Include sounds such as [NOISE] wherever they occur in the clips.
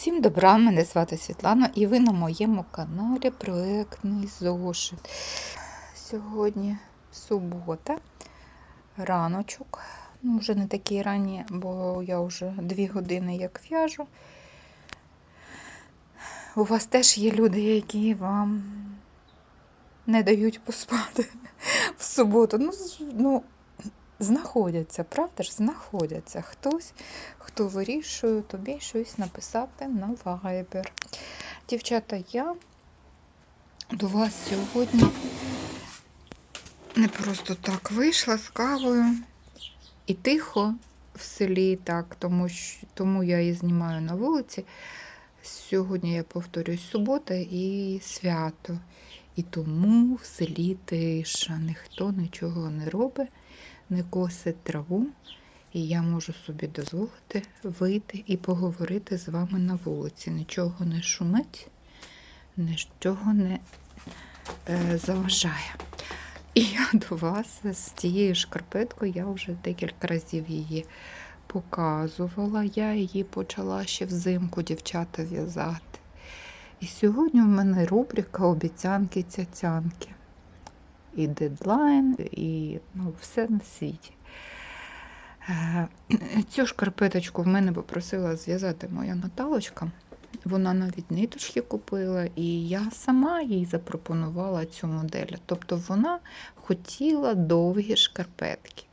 Всім добра, мене звати Світлана і ви на моєму каналі Проектний зошит. Сьогодні субота, раночок. Ну, вже не такі ранні, бо я вже дві години як в'яжу. У вас теж є люди, які вам не дають поспати [LAUGHS] в суботу. Ну, ну знаходяться, правда ж, знаходяться. Хтось, хто вирішує тобі щось написати на Viber. Дівчата, я до вас сьогодні не просто так вийшла з кавою і тихо в селі, так, тому, тому я її знімаю на вулиці. Сьогодні я повторюсь субота і свято. І тому в селі тиша, ніхто нічого не робить, не косить траву. І я можу собі дозволити вийти і поговорити з вами на вулиці. Нічого не шумить, нічого не е, заважає. І я до вас з цією шкарпеткою, я вже декілька разів її показувала. Я її почала ще взимку дівчата в'язати. І сьогодні в мене рубрика обіцянки цяцянки. І дедлайн, і ну, все на світі. Е, Цю шкарпеточку в мене попросила зв'язати моя Наталочка. Вона навіть ниточки купила, і я сама їй запропонувала цю модель. Тобто вона хотіла довгі шкарпетки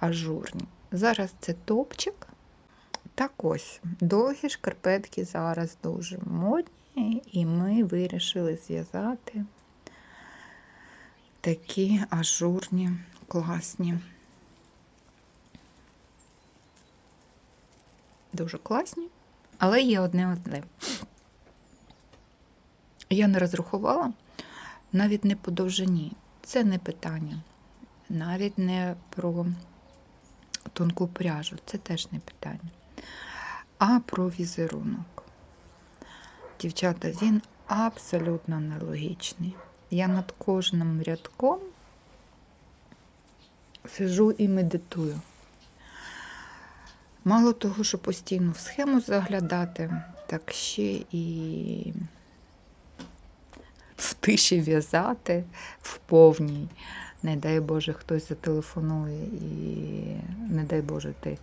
ажурні. Зараз це топчик. Так ось, довгі шкарпетки зараз дуже модні, і ми вирішили зв'язати такі ажурні, класні. Дуже класні, але є одне одне. Я не розрахувала навіть не по довжині. Це не питання. Навіть не про тонку пряжу, це теж не питання. А про візерунок. Дівчата, він абсолютно нелогічний. Я над кожним рядком сижу і медитую. Мало того, що постійно в схему заглядати, так ще і в тиші в'язати в повній. Не дай Боже, хтось зателефонує і не дай Боже, ти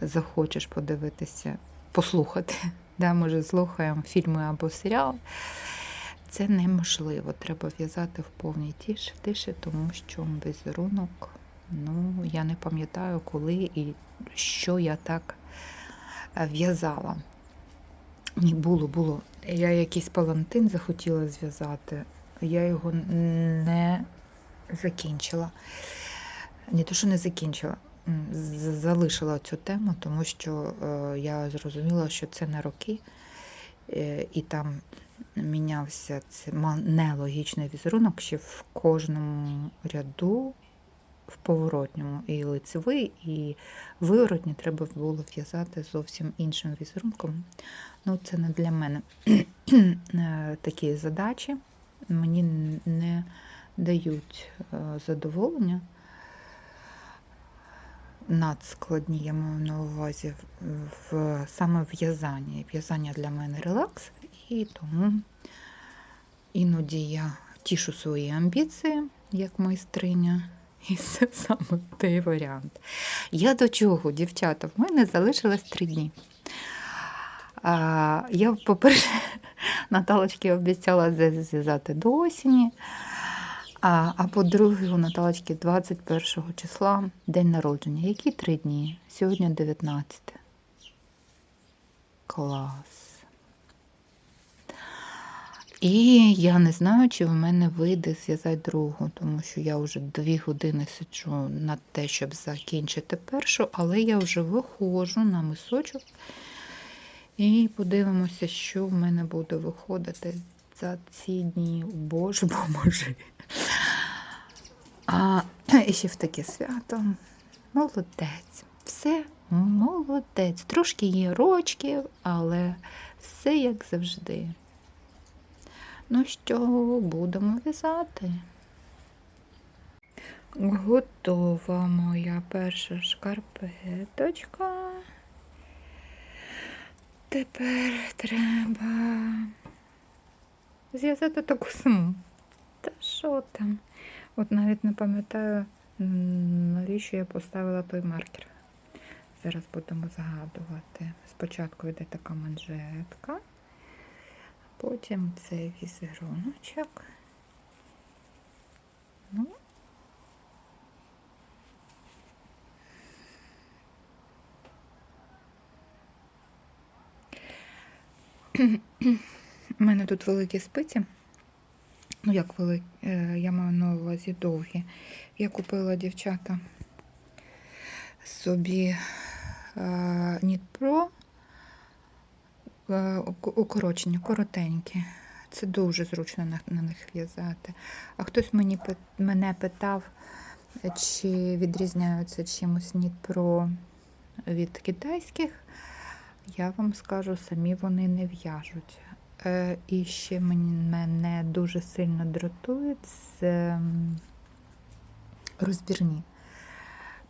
захочеш подивитися, послухати. [LAUGHS] Да, Може, слухаємо фільми або серіали. Це неможливо. Треба в'язати в повній тиші, тиші, тому що візерунок, ну, я не пам'ятаю, коли і що я так е, в'язала. Ні, було, було. Я якийсь палантин захотіла зв'язати, я його не закінчила. Не то, що не закінчила, залишила цю тему, тому що е, я зрозуміла, що це на роки, е, і там мінявся це нелогічний візерунок ще в кожному ряду, в поворотньому, і лицевий, і виворотні треба було в'язати зовсім іншим візерунком. Ну, це не для мене [CLEARS THROAT] Е, такі задачі. Мені не дають е, задоволення. Надскладні, я маю на увазі в саме в'язання. В'язання для мене релакс, і тому іноді я тішу свої амбіції як майстриня. І це саме той варіант. Я до чого, дівчата? В мене залишилось три дні. А, я, по-перше, [LAUGHS] Наталочки обіцяла зв- зв'язати до осені. А, а по-друге, у Наталочки 21 числа день народження. Які три дні? Сьогодні 19. Клас. І я не знаю, чи в мене вийде зв'язати другу, тому що я вже дві години сиджу над те, щоб закінчити першу, але я вже виходжу на мисочок і подивимося, що в мене буде виходити за ці дні. Боже, [LAUGHS] поможи. А ще в таке свято. Молодець. Все молодець. Трошки є рочків, але все як завжди. Ну що, будемо в'язати. Готова моя перша шкарпеточка. Тепер треба зв'язати таку саму. Та що там? От навіть не пам'ятаю, навіщо я поставила той маркер. Зараз будемо згадувати. Спочатку йде така манжетка, потім цей візеруночок. Ну, У мене тут великі спиці. Ну, як великі, я маю на увазі довгі. Я купила дівчата собі е, Нітпро е, укорочені, коротенькі. Це дуже зручно на, на них в'язати. А хтось мені мене питав, чи відрізняються чимось Нітпро від китайських. Я вам скажу, самі вони не в'яжуть. Е, і ще мене дуже сильно дратують з ем, розбірні.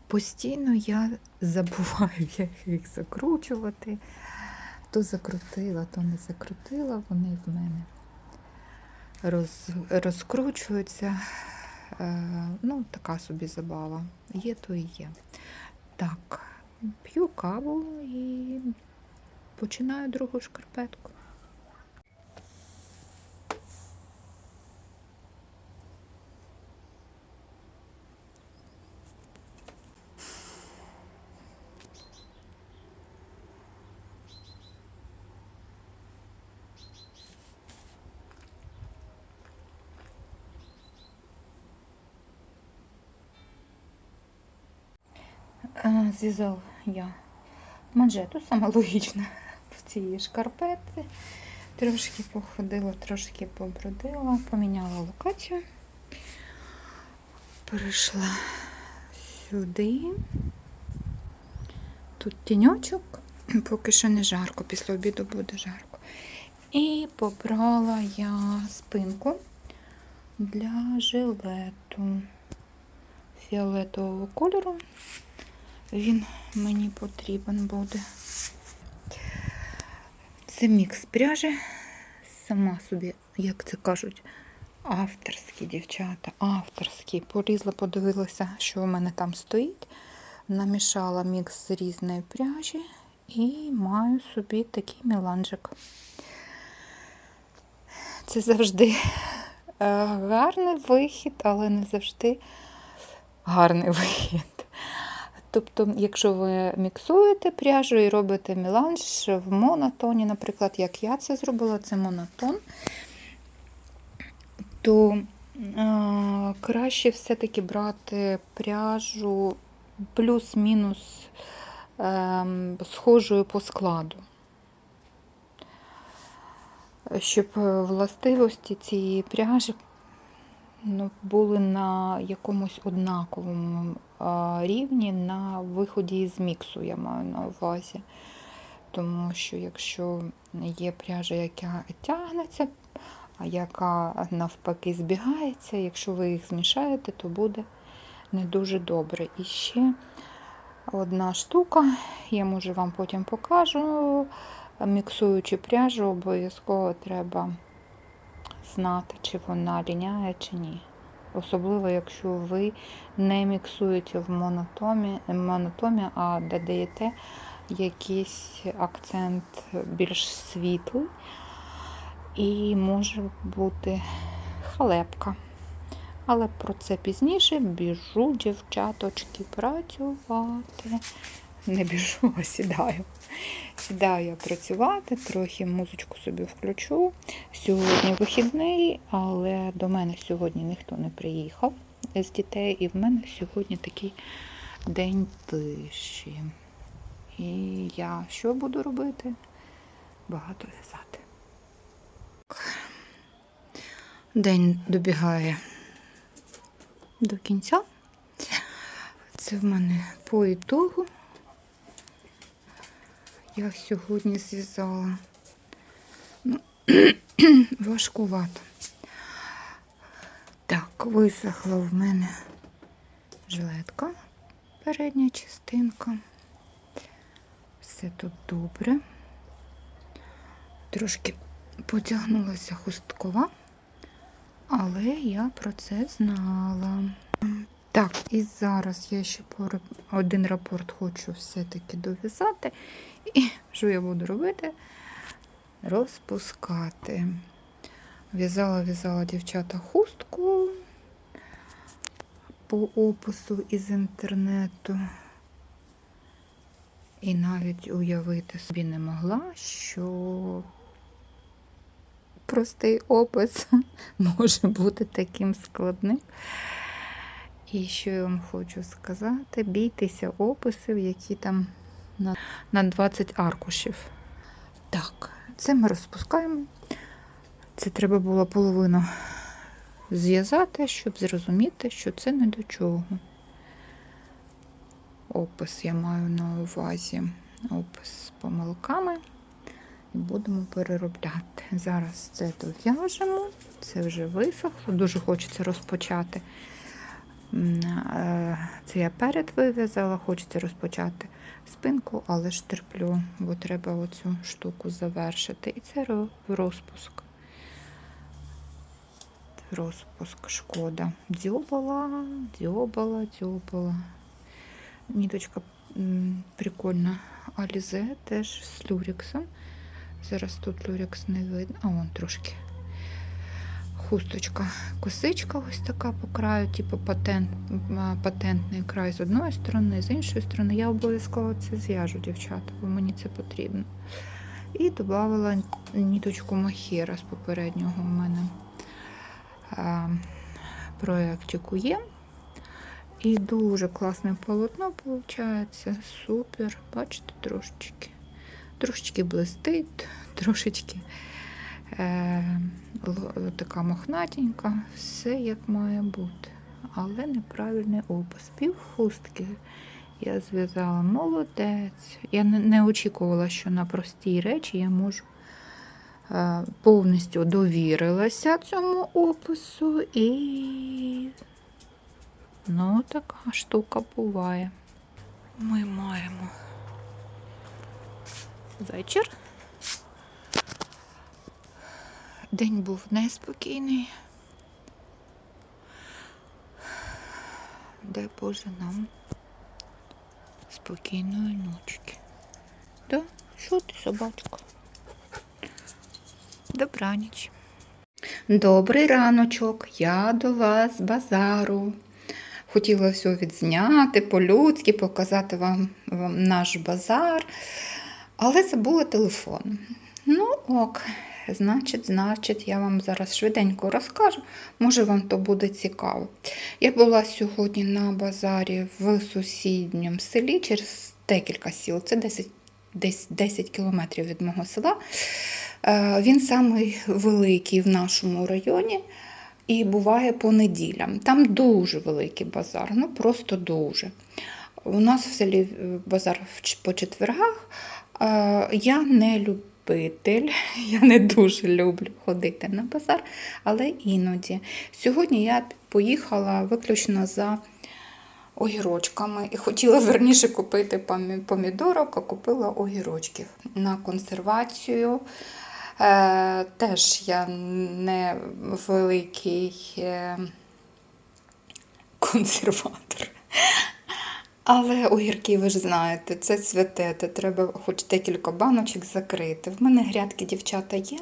Постійно я забуваю, [LAUGHS] як їх закручувати. То закрутила, то не закрутила, вони в мене роз, розкручуються. Е, ну, така собі забава. Є, то і є. Так, п'ю каву і починаю другу шкарпетку. Зв'язав я манжету, саме логічне в цієї шкарпети. Трошки походила, трошки побродила, поміняла локацію. Перейшла сюди. Тут тіньочок, поки що не жарко, після обіду буде жарко. І побрала я спинку для жилету фіолетового кольору. Він мені потрібен буде. Це мікс пряжі. Сама собі, як це кажуть, авторські дівчата, авторські. Полізла, подивилася, що у мене там стоїть. Намішала мікс з різної пряжі і маю собі такий меланжик. Це завжди е, гарний вихід, але не завжди гарний вихід. Тобто, якщо ви міксуєте пряжу і робите меланж в монотоні, наприклад, як я це зробила, це монотон, то е, краще все-таки брати пряжу плюс-мінус е, схожою по складу. Щоб властивості цієї пряжі ну, були на якомусь однаковому рівні на виході з міксу, я маю на увазі. Тому що якщо є пряжа, яка тягнеться, а яка навпаки збігається, якщо ви їх змішаєте, то буде не дуже добре. І ще одна штука, я може вам потім покажу. Міксуючи пряжу, обов'язково треба знати, чи вона ліняє, чи ні. Особливо, якщо ви не міксуєте в монотомі, монотомі а додаєте якийсь акцент більш світлий, і може бути халепка. Але про це пізніше біжу, дівчаточки, працювати. Не біжу, а сідаю. Сідаю я працювати, трохи музичку собі включу. Сьогодні вихідний, але до мене сьогодні ніхто не приїхав з дітей, і в мене сьогодні такий день тиші. І я що буду робити? Багато в'язати. День добігає до кінця. Це в мене по ітогу. Я сьогодні зв'язала. Ну, [CLEARS THROAT] важкувато. Так, висохла в мене жилетка, передня частинка. Все тут добре. трошки потягнулася хусткова, але я про це знала. Так, і зараз я ще один рапорт хочу все-таки дов'язати. І що я буду робити? Розпускати. В'язала, в'язала дівчата хустку по опису із інтернету. І навіть уявити собі не могла, що простий опис [LAUGHS] може бути таким складним. І що я вам хочу сказати, бійтеся описів, які там на, на 20 аркушів. Так, це ми розпускаємо. Це треба було половину зв'язати, щоб зрозуміти, що це не до чого. Опис я маю на увазі. Опис з помилками. І будемо переробляти. Зараз це дов'яжемо, це вже висохло. Дуже хочеться розпочати. Е, Це я перед вив'язала, хочеться розпочати спинку, але ж терплю, бо треба оцю штуку завершити. І це розпуск. Розпуск шкода. Дзьобала, дзьобала, дзьобала. Ніточка прикольна. Алізе теж з люрексом. Зараз тут люрекс не видно. А вон трошки. Хусточка, косичка ось така по краю, типу патент, патентний край з одної сторони, з іншої сторони. Я обов'язково це зв'яжу, дівчата, бо мені це потрібно. І додала ніточку махіра з попереднього у мене проєктику є. І дуже класне полотно виходить. Супер. Бачите, трошечки. Трошечки блистить, [LAUGHS] трошечки така мохнатенька, все як має бути. Але неправильний опис. Пів хустки я зв'язала молодець. Я не, не очікувала, що на простій речі я можу е, повністю довірилася цьому опису і ну, така штука буває. Ми маємо вечір. День був неспокійний. Дай Боже нам спокійної ночки. Да? Що ти, собачка? Добраніч. Добрий раночок, я до вас з базару. Хотіла все відзняти по-людськи, показати вам, вам наш базар, але забула телефон. Ну, ок, значить, значить, я вам зараз швиденько розкажу. Може, вам то буде цікаво. Я була сьогодні на базарі в сусідньому селі через декілька сіл. Це 10, десь 10 кілометрів від мого села. Е, Він самий великий в нашому районі і буває по неділям. Там дуже великий базар, ну просто дуже. У нас в селі е, базар по четвергах. Е, Я не любитель, [LAUGHS] я не дуже люблю ходити на базар, але іноді. Сьогодні я поїхала виключно за огірочками і хотіла верніше купити помідорок, а купила огірочків на консервацію. Е, теж я не великий е, консерватор. Але огірки, ви ж знаєте, це святе, це треба хоч декілька баночок закрити. В мене грядки дівчата є.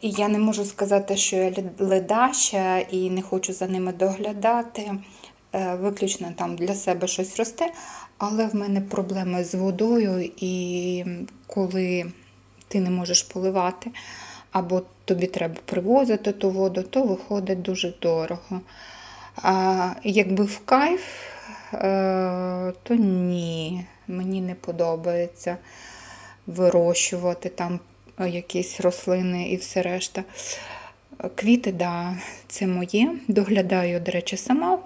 І я не можу сказати, що я лед- ледаща і не хочу за ними доглядати. Е, Виключно там для себе щось росте. Але в мене проблеми з водою, і коли ти не можеш поливати, або тобі треба привозити ту воду, то виходить дуже дорого. А якби в кайф, то ні, мені не подобається вирощувати там якісь рослини і все решта. Квіти, да, це моє. Доглядаю, до речі, сама.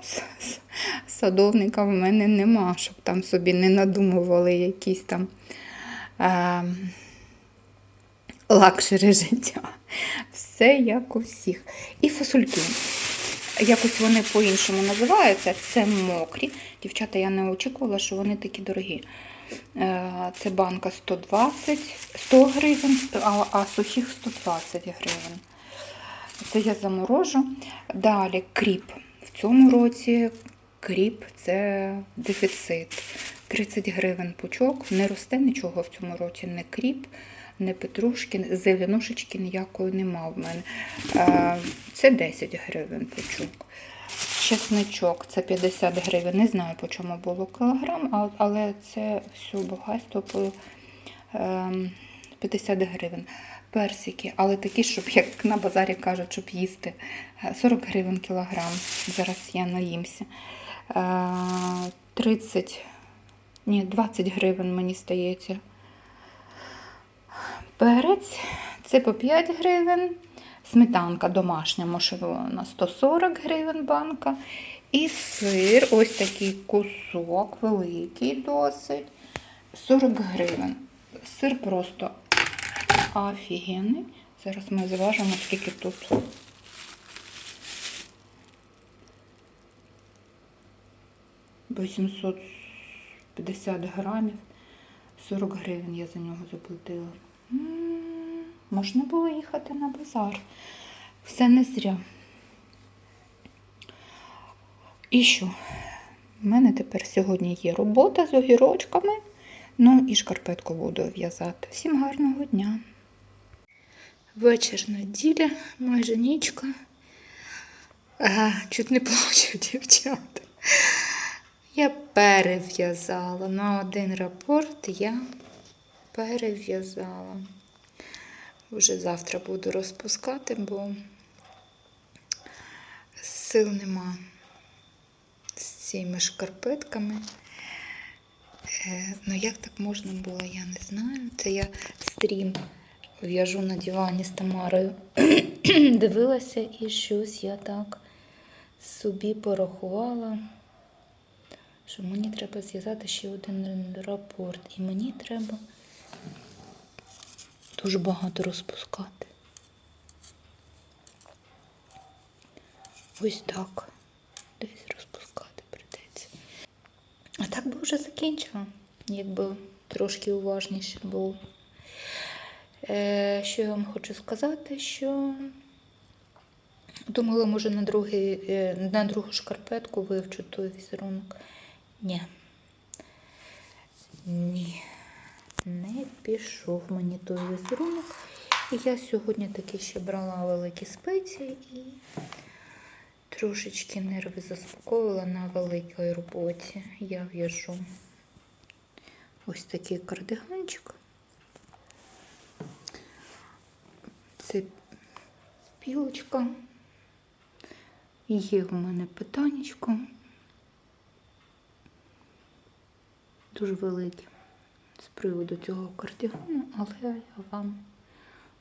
Садовника в мене нема, щоб там собі не надумували якісь там е, лакшери життя. Все як у всіх. І фасольки. Якось вони по-іншому називаються. Це мокрі. Дівчата, я не очікувала, що вони такі дорогі. Е, Це банка 120, 100 гривень, а, а сухих 120 гривень. Це я заморожу. Далі кріп. В цьому році кріп це дефіцит. 30 гривень пучок. Не росте нічого в цьому році, не кріп, не петрушки, зеленушечки ніякої нема в мене. Е, Це 10 гривень пучок. Чесничок це 50 гривень. Не знаю, по чому було кілограм, але це все багатство по ем, 50 гривень. Персики, але такі, щоб, як на базарі кажуть, щоб їсти. Е, 40 гривень кілограм. Зараз я наїмся. Е, 30, ні, 20 гривень мені стається. Перець це по 5 гривень. Сметанка домашня, мошевана 140 гривень банка. І сир, ось такий кусок, великий досить. 40 гривень. Сир просто офігенний. Зараз ми зважимо, скільки тут. Вісімсот 50 грамів. 40 гривень я за нього заплатила. Можна було їхати на базар. Все не зря. І що? У мене тепер сьогодні є робота з огірочками. Ну і шкарпетку буду в'язати. Всім гарного дня. Вечір неділя, майже нічка. Ага, чуть не плачу, [LAUGHS] дівчата. Я перев'язала на один рапорт я перев'язала. Вже завтра буду розпускати, бо сил нема з цими шкарпетками. Е, ну як так можна було, я не знаю. Це я стрім в'яжу на дивані з Тамарою. [CLEARS THROAT] Дивилася і щось я так собі порахувала, що мені треба зв'язати ще один рапорт. І мені треба дуже багато розпускати. Ось так. Десь розпускати прийдеться. А так би вже закінчила, якби трошки уважніше було. Е, що я вам хочу сказати, що думала, може, на, другий, е, на другу шкарпетку вивчу той візерунок. Ні. Ні. Пішов мені той візерунок. І я сьогодні таки ще брала великі спеції і трошечки нерви заспокоїла на великій роботі. Я в'яжу ось такий кардиганчик. Це пілочка. Є в мене питаннячко. Дуже велике приводу цього кардигану, але я вам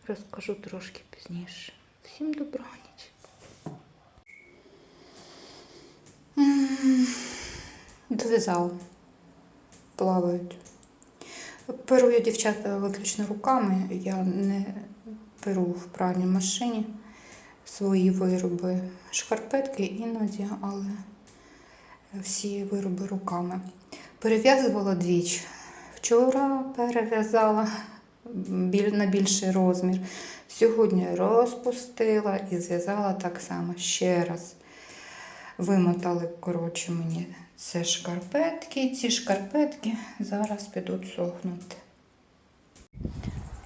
розкажу трошки пізніше. Всім добраніч. Дов'язала. Плавають. Перу я дівчата виключно руками. Я не перу в пральній машині свої вироби, шкарпетки іноді, але всі вироби руками. Перев'язувала двічі. Вчора перев'язала на більший розмір. Сьогодні розпустила і зв'язала так само ще раз. Вимотали, коротше, мені це шкарпетки. Ці шкарпетки зараз підуть сохнути.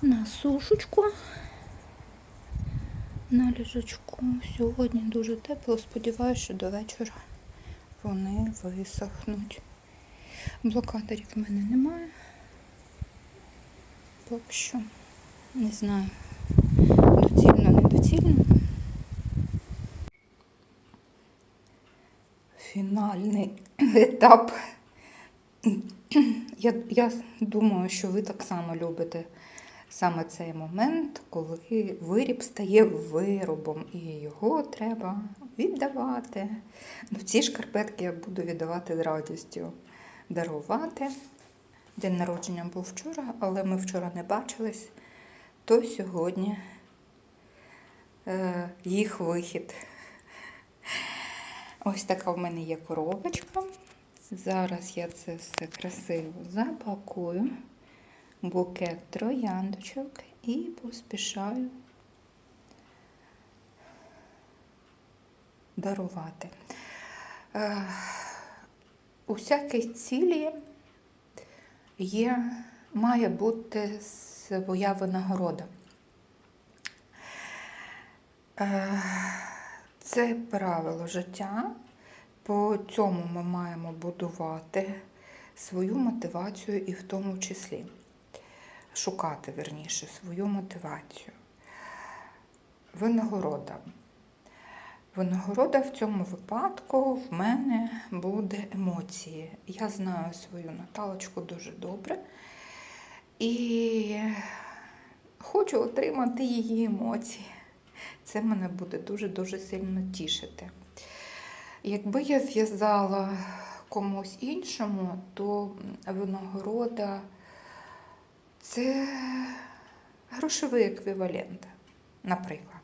На сушечку. На ліжечку. Сьогодні дуже тепло. Сподіваюся, що до вечора вони висохнуть. Блокаторів в мене немає. Поки що не знаю, доцільно, недоцільно. Фінальний етап. Я, я думаю, що ви так само любите саме цей момент, коли виріб стає виробом, і його треба віддавати. Ну, ці шкарпетки я буду віддавати з радістю дарувати. День народження був вчора, але ми вчора не бачились, то сьогодні е, їх вихід. Ось така в мене є коробочка. Зараз я це все красиво запакую, букет трояндочок і поспішаю дарувати. Е, У всякій цілі є, має бути своя винагорода. Е, Це правило життя. По цьому ми маємо будувати свою мотивацію і в тому числі шукати верніше свою мотивацію. Винагорода. Винагорода в цьому випадку в мене буде емоції. Я знаю свою Наталочку дуже добре і хочу отримати її емоції. Це мене буде дуже-дуже сильно тішити. Якби я зв'язала комусь іншому, то винагорода це грошовий еквівалент, наприклад.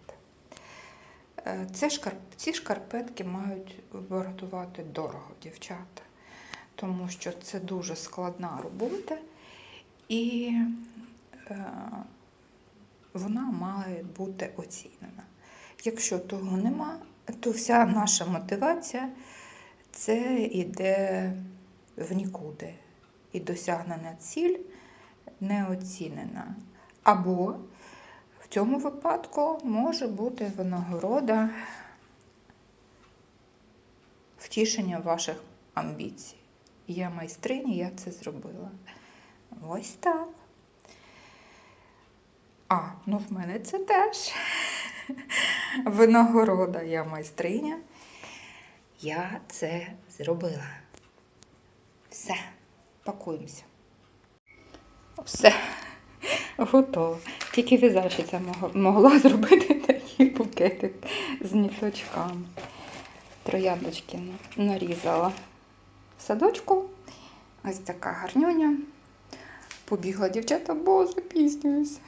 Е, Це шкарп... Ці шкарпетки мають вартувати дорого, дівчата, тому що це дуже складна робота і е, вона має бути оцінена. Якщо того нема, то вся наша мотивація це йде в нікуди. І досягнена ціль не оцінена. Або цьому випадку може бути винагорода втішення ваших амбіцій. Я майстриня, я це зробила. Ось так. А, ну в мене це теж [LAUGHS] винагорода, я майстриня. Я це зробила. Все, пакуємося. Все, готово. Тільки в'язальщиця могла [LAUGHS] зробити такий букетик з ніточками. Трояндочки нарізала в садочку. Ось така гарнюня. Побігла дівчата, бо запізнююсь.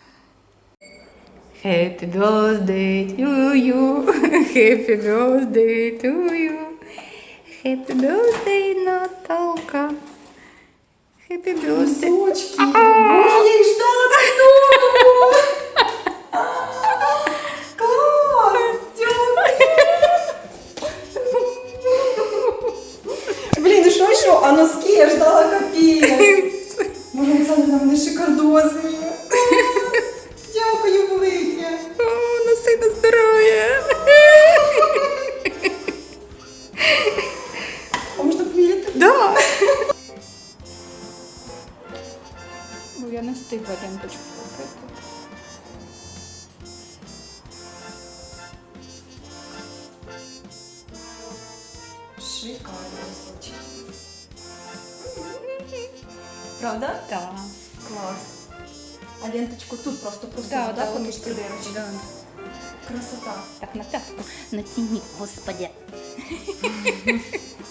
Happy birthday to you. Happy birthday to you. Happy birthday, Наталка. Happy birthday. Носочки! Боже, я їх ждала так довго! встигла ленточку купити. Шикарні носочки. Правда? Так. Клас. А ленточку тут просто просто Да, да, да, поміж отут, циберочки. да. Красота. Так, на п'ятку. Націніть, господи. [LAUGHS]